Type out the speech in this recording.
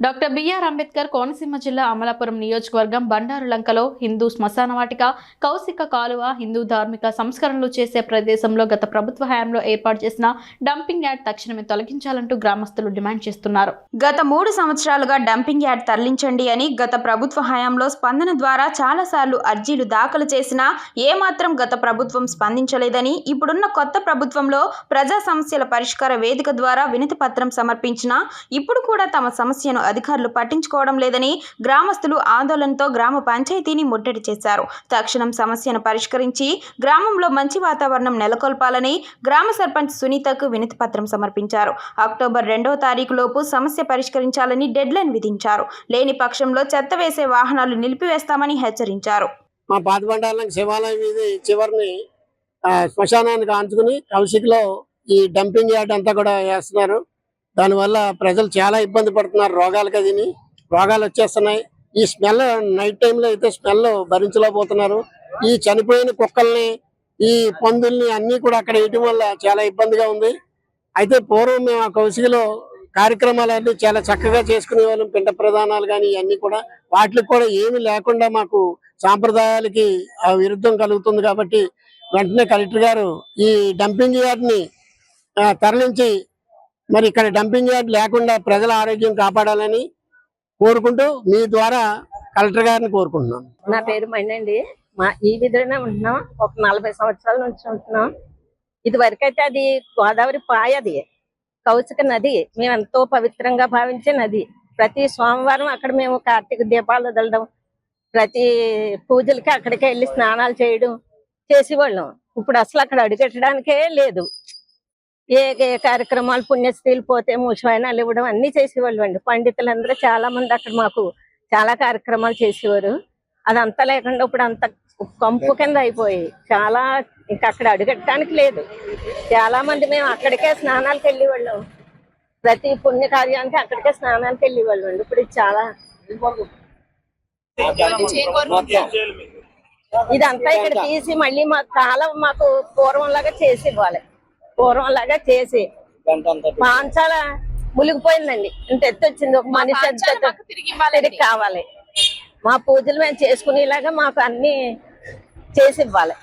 Doctor BR Ambedkar Konaseema జిల్లా అమలాపురం నియోజకవర్గం బండారు లంకలో హిందూ శ్మశాన వాటిక కౌశిక కాలువ హిందూ ధార్మిక సంస్కరణలు చేసే ప్రదేశంలో గత ప్రభుత్వ హయాంలో ఏర్పాటు చేసిన డంపింగ్ యార్డ్ తక్షణమే తొలగించాలంటూ గ్రామస్తులు డిమాండ్ చేస్తున్నారు. గత మూడు సంవత్సరాలుగా డంపింగ్ యార్డ్ తరలించండి అని గత ప్రభుత్వ హయాంలో స్పందన ద్వారా చాలాసార్లు అర్జీలు దాఖలు చేసినా ఏమాత్రం గత ప్రభుత్వం స్పందించలేదని ఇప్పుడున్న కొత్త ప్రభుత్వంలో ప్రజా సమస్యల పరిష్కార వేదిక ద్వారా వినతి పత్రం సమర్పించినా ఇప్పుడు కూడా తమ సమస్యను అధికారులు పట్టించుకోవడం లేదని గ్రామస్తులు ఆందోళనతో గ్రామ పంచాయతీని ముట్టడి చేశారు. తక్షణం సమస్యను పరిష్కరించి గ్రామంలో మంచి వాతావరణం నెలకొల్పాలని గ్రామ సర్పంచ్ సునీతకు వినతి పత్రం సమర్పించారు. అక్టోబర్ రెండవ తారీఖు లోపు సమస్య పరిష్కరించాలని డెడ్లైన్ విధించారు. లేని పక్షంలో చెత్త వేసే వాహనాలు నిలిపివేస్తామని హెచ్చరించారు. మా పాతబండాలం శివాలయం ఇది చివరిని శ్మశానానికి ఆంచుకుని కౌశిక్లో ఈ డంపింగ్ యార్డ్ అంతా కూడా వేస్తున్నారు. దానివల్ల ప్రజలు చాలా ఇబ్బంది పడుతున్నారు రోగాలు కదిని రోగాలు వచ్చేస్తున్నాయి. ఈ స్మెల్ నైట్ టైంలో అయితే స్మెల్ భరించలేకపోతున్నారు. ఈ చనిపోయిన కుక్కల్ని ఈ పందుల్ని అన్ని కూడా అక్కడ వేయటం వల్ల చాలా ఇబ్బందిగా ఉంది. అయితే పూర్వం మేము ఆ కౌశికలో కార్యక్రమాలన్నీ చాలా చక్కగా చేసుకునే వాళ్ళం. పిండ ప్రధానాలు కానీ ఇవన్నీ కూడా. వాటికి కూడా ఏమి లేకుండా మాకు సాంప్రదాయాలకి ఆ విరుద్ధం కలుగుతుంది కాబట్టి వెంటనే కలెక్టర్ గారు ఈ డంపింగ్ యార్డ్ని తరలించి మరి ఇక్కడ డంపింగ్ యార్డ్ లేకుండా ప్రజల ఆరోగ్యం కాపాడాలని కోరుకుంటూ మీ ద్వారా కలెక్టర్ గారిని కోరుకుంటున్నాం నా పేరు మైనండి మా ఈ విధంగా ఉంటున్నాం. ఒక నలభై సంవత్సరాల నుంచి ఉంటున్నాం. ఇది వరకైతే అది గోదావరి పాయ అది. కౌశిక నది. మేము ఎంతో పవిత్రంగా భావించే నది. ప్రతి సోమవారం అక్కడ మేము కార్తీక దీపాలు వదలడం ప్రతి పూజలకి అక్కడికి వెళ్ళి స్నానాలు చేయడం చేసేవాళ్ళం. ఇప్పుడు అసలు అక్కడ అడుగెట్టడానికే లేదు. ఏ ఏ కార్యక్రమాలు పుణ్యస్త్రీలు పోతే ముషాయనాలు ఇవ్వడం అన్ని చేసేవాళ్ళు అండి. పండితులందరూ చాలా మంది అక్కడ మాకు చాలా కార్యక్రమాలు చేసేవారు. అదంతా లేకుండా ఇప్పుడు అంత కంపు కింద అయిపోయి చాలా ఇంకా అక్కడ అడుగట్టడానికి లేదు. చాలా మంది మేము అక్కడికే స్నానాలకు వెళ్ళేవాళ్ళం. ప్రతి పుణ్య కార్యానికి అక్కడికే స్నానాలకు వెళ్ళేవాళ్ళం అండి. ఇప్పుడు ఇది చాలా ఇదంతా ఇక్కడ తీసి మళ్ళీ మా కాలం మాకు పూర్వం లాగా చేసి ఇవ్వాలి పూర్వం లాగా చేసి పాంచాల మునిగిపోయిందండి. ఇంత ఎత్తు వచ్చింది. ఒక మనిషి తిరిగి కావాలి. మా పూజలు మేము చేసుకునేలాగా మాకు అన్ని చేసి ఇవ్వాలి.